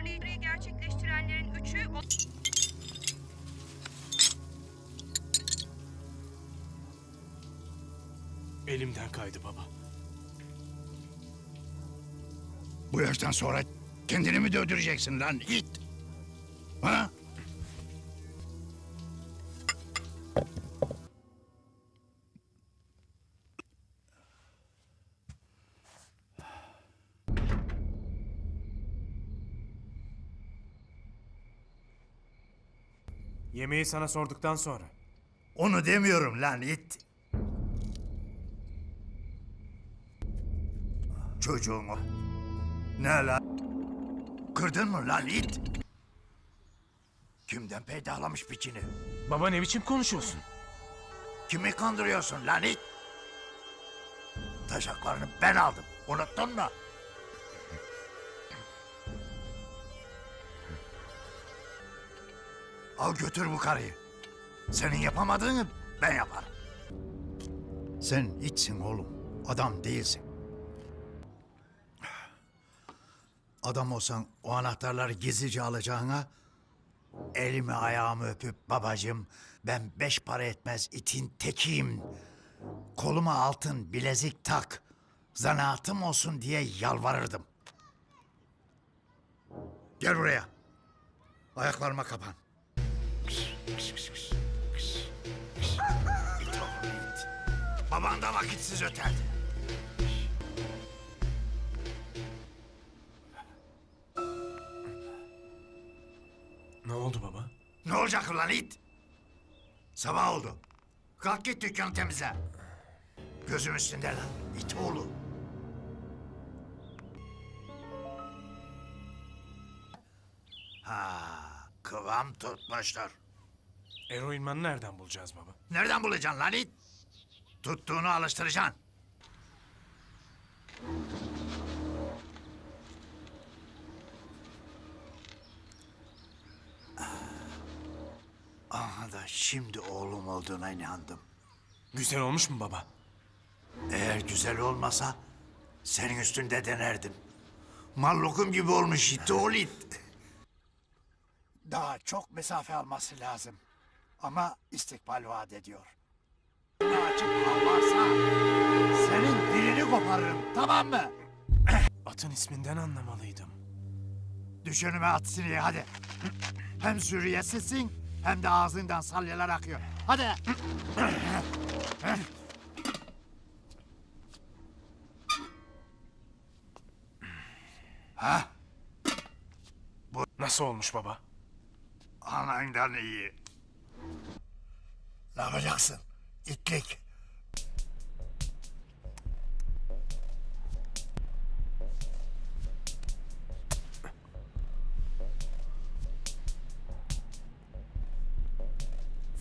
turnayı gerçekleştirenlerin üçü Elimden kaydı baba. Bu yaştan sonra kendini mi dövdüreceksin lan it? Ha? Yemeği sana sorduktan sonra. Onu demiyorum lan it. Çocuğumu. Ne lan? Kırdın mı lan it? Kimden peydahlamış biçini? Baba ne biçim konuşuyorsun? Kimi kandırıyorsun lan it? Taşaklarını ben aldım. Unuttun mu? Al götür bu karıyı. Senin yapamadığını ben yaparım. Sen içsin oğlum. Adam değilsin. Adam olsan o anahtarları gizlice alacağına elimi ayağımı öpüp babacığım ben beş para etmez itin tekiyim. Koluma altın bilezik tak. Zanaatım olsun diye yalvarırdım. Gel buraya. Ayaklarıma kapan. Baban da vakitsiz öterdi. Ne oldu baba? Ne olacak ulan it? Sabah oldu. Kalk git dükkanı temizle. Gözüm üstünde lan it oğlu. Ha, kıvam tutmuştur. Eroinmanı nereden bulacağız baba? Nereden bulacaksın lan it? Tuttuğunu alıştıracaksın. Aha da şimdi oğlum olduğuna inandım. Güzel olmuş mu baba? Eğer güzel olmasa senin üstünde denerdim. Mal lokum gibi olmuş it oğul it. Daha çok mesafe alması lazım. Ama istikbal vaat ediyor. Ne açık al varsa senin dilini koparırım tamam mı? Atın isminden anlamalıydım. Düş önüme at sineği hadi. Hem sürüyesizsin hem de ağzından salyalar akıyor. Hadi. ha? Nasıl olmuş baba? Anandan iyi. Ne yapacaksın? İtlik.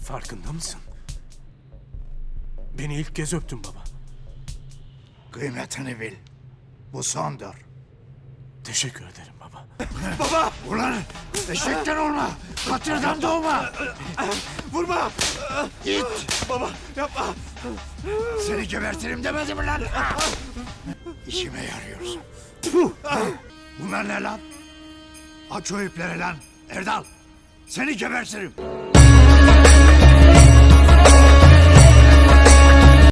Farkında mısın? Beni ilk kez öptün baba. Kıymetini bil. Bu sondur. Teşekkür ederim baba. Ulan eşekten olma. Katırdan doğma. Vurma. Git. Baba yapma. Seni gebertirim demedim mi lan? İşime yarıyorsun. Bunlar ne lan? Aç o ipleri lan. Erdal. Seni gebertirim.